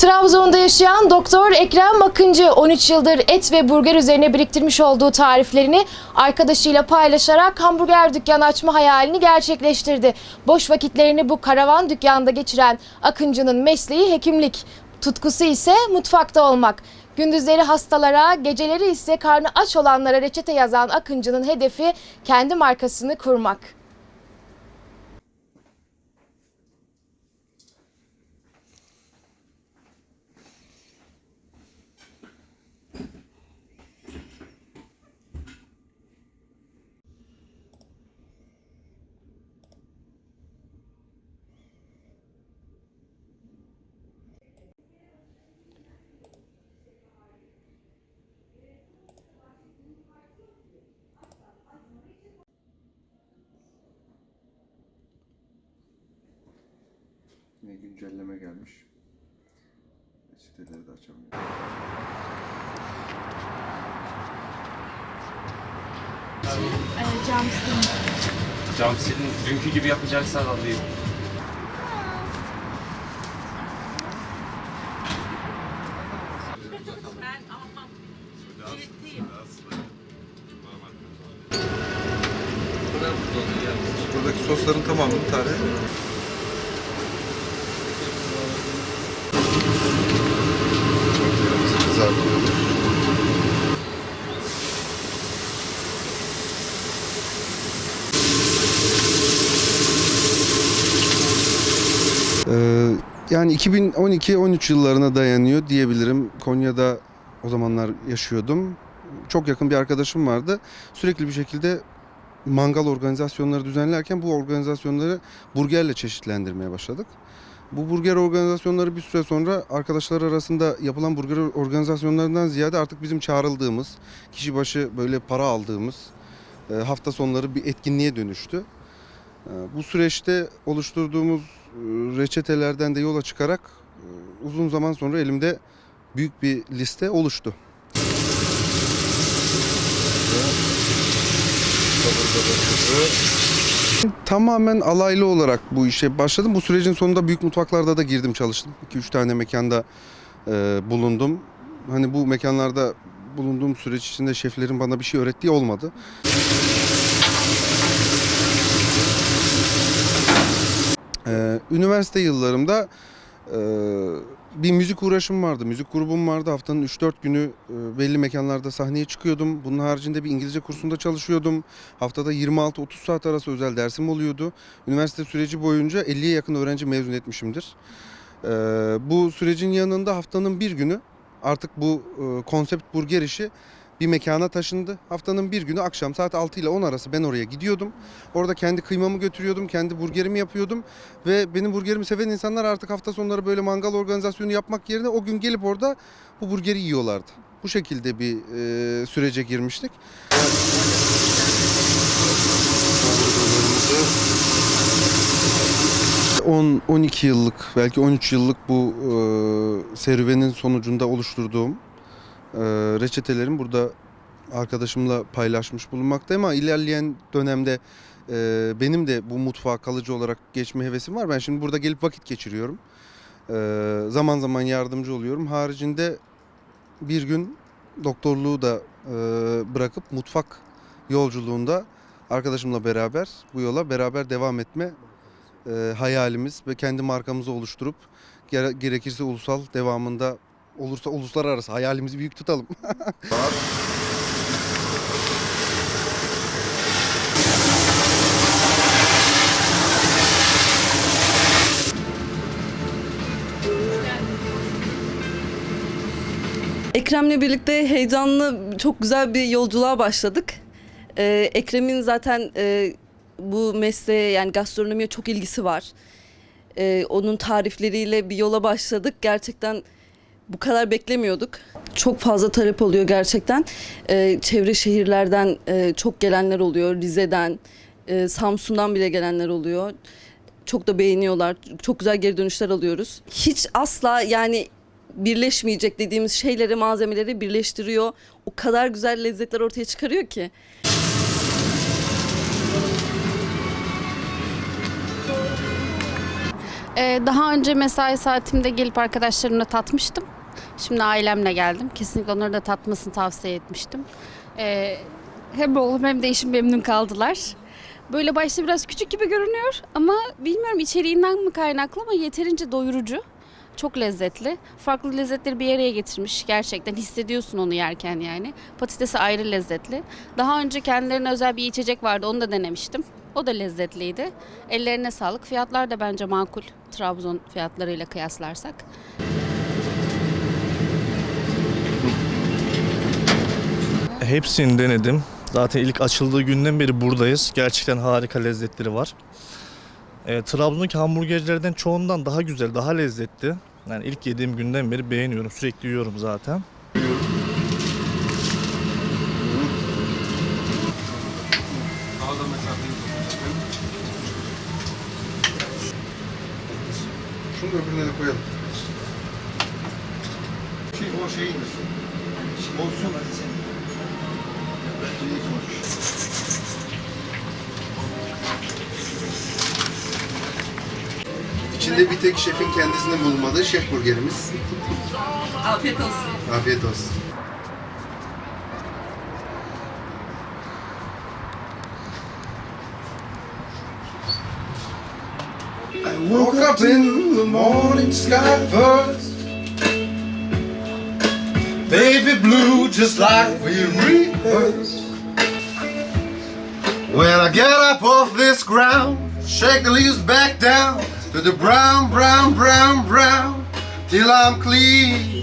Trabzon'da yaşayan Doktor Ekrem Akıncı 13 yıldır et ve burger üzerine biriktirmiş olduğu tariflerini arkadaşıyla paylaşarak hamburger dükkanı açma hayalini gerçekleştirdi. Boş vakitlerini bu karavan dükkanda geçiren Akıncı'nın mesleği hekimlik. Tutkusu ise mutfakta olmak. Gündüzleri hastalara, geceleri ise karnı aç olanlara reçete yazan Akıncı'nın hedefi kendi markasını kurmak. Güncelleme gelmiş. Siteleri de açamıyorum. Cam silin dünkü gibi yapacaksan alayım. Buradaki sosların tamamını tarih. Yani 2012-13 yıllarına dayanıyor diyebilirim. Konya'da o zamanlar yaşıyordum. Çok yakın bir arkadaşım vardı. Sürekli bir şekilde mangal organizasyonları düzenlerken bu organizasyonları burgerle çeşitlendirmeye başladık. Bu burger organizasyonları bir süre sonra arkadaşlar arasında yapılan burger organizasyonlarından ziyade artık bizim çağrıldığımız, kişi başı böyle para aldığımız e, hafta sonları bir etkinliğe dönüştü. E, Bu süreçte oluşturduğumuz reçetelerden de yola çıkarak e, uzun zaman sonra elimde büyük bir liste oluştu. Tamamen alaylı olarak bu işe başladım. Bu sürecin sonunda büyük mutfaklarda da girdim çalıştım. 2-3 tane mekanda e, bulundum. Hani bu mekanlarda bulunduğum süreç içinde şeflerin bana bir şey öğrettiği olmadı. Ee, üniversite yıllarımda e, bir müzik uğraşım vardı. Müzik grubum vardı. Haftanın 3-4 günü e, belli mekanlarda sahneye çıkıyordum. Bunun haricinde bir İngilizce kursunda çalışıyordum. Haftada 26-30 saat arası özel dersim oluyordu. Üniversite süreci boyunca 50'ye yakın öğrenci mezun etmişimdir. Ee, bu sürecin yanında haftanın bir günü artık bu e, konsept burger işi bir mekana taşındı. Haftanın bir günü akşam saat 6 ile 10 arası ben oraya gidiyordum. Orada kendi kıymamı götürüyordum, kendi burgerimi yapıyordum. Ve benim burgerimi seven insanlar artık hafta sonları böyle mangal organizasyonu yapmak yerine o gün gelip orada bu burgeri yiyorlardı. Bu şekilde bir e, sürece girmiştik. 10-12 yıllık belki 13 yıllık bu e, serüvenin sonucunda oluşturduğum e, reçetelerim burada arkadaşımla paylaşmış bulunmaktayım ama ilerleyen dönemde e, benim de bu mutfağa kalıcı olarak geçme hevesim var. Ben şimdi burada gelip vakit geçiriyorum. E, zaman zaman yardımcı oluyorum. Haricinde bir gün doktorluğu da e, bırakıp mutfak yolculuğunda arkadaşımla beraber bu yola beraber devam etme e, hayalimiz ve kendi markamızı oluşturup gere- gerekirse ulusal devamında olursa uluslararası hayalimizi büyük tutalım. Ekrem'le birlikte heyecanlı, çok güzel bir yolculuğa başladık. Ee, Ekrem'in zaten e, bu mesleğe yani gastronomiye çok ilgisi var. Ee, onun tarifleriyle bir yola başladık. Gerçekten bu kadar beklemiyorduk. Çok fazla talep oluyor gerçekten. Ee, çevre şehirlerden e, çok gelenler oluyor. Rize'den, e, Samsun'dan bile gelenler oluyor. Çok da beğeniyorlar. Çok güzel geri dönüşler alıyoruz. Hiç asla yani birleşmeyecek dediğimiz şeyleri, malzemeleri birleştiriyor. O kadar güzel lezzetler ortaya çıkarıyor ki. Ee, daha önce mesai saatimde gelip arkadaşlarımla tatmıştım. Şimdi ailemle geldim. Kesinlikle onları da tatmasını tavsiye etmiştim. Ee, hem oğlum hem de eşim memnun kaldılar. Böyle başta biraz küçük gibi görünüyor ama bilmiyorum içeriğinden mi kaynaklı ama yeterince doyurucu. Çok lezzetli. Farklı lezzetleri bir araya getirmiş. Gerçekten hissediyorsun onu yerken yani. Patatesi ayrı lezzetli. Daha önce kendilerine özel bir içecek vardı. Onu da denemiştim. O da lezzetliydi. Ellerine sağlık. Fiyatlar da bence makul. Trabzon fiyatlarıyla kıyaslarsak. Hepsini denedim. Zaten ilk açıldığı günden beri buradayız. Gerçekten harika lezzetleri var. E, Trabzon'daki hamburgerlerden çoğundan daha güzel, daha lezzetli. Yani ilk yediğim günden beri beğeniyorum. Sürekli yiyorum zaten. Şunu da öbürüne de koyalım. Şey, o şeydir. Olsun. İçinde bir tek şefin kendisinin bulunmadığı şef burgerimiz. Afiyet olsun. Afiyet olsun. I woke up in the morning sky first. Baby blue, just like we rehearsed. When I get up off this ground, shake the leaves back down to the brown, brown, brown, brown, till I'm clean.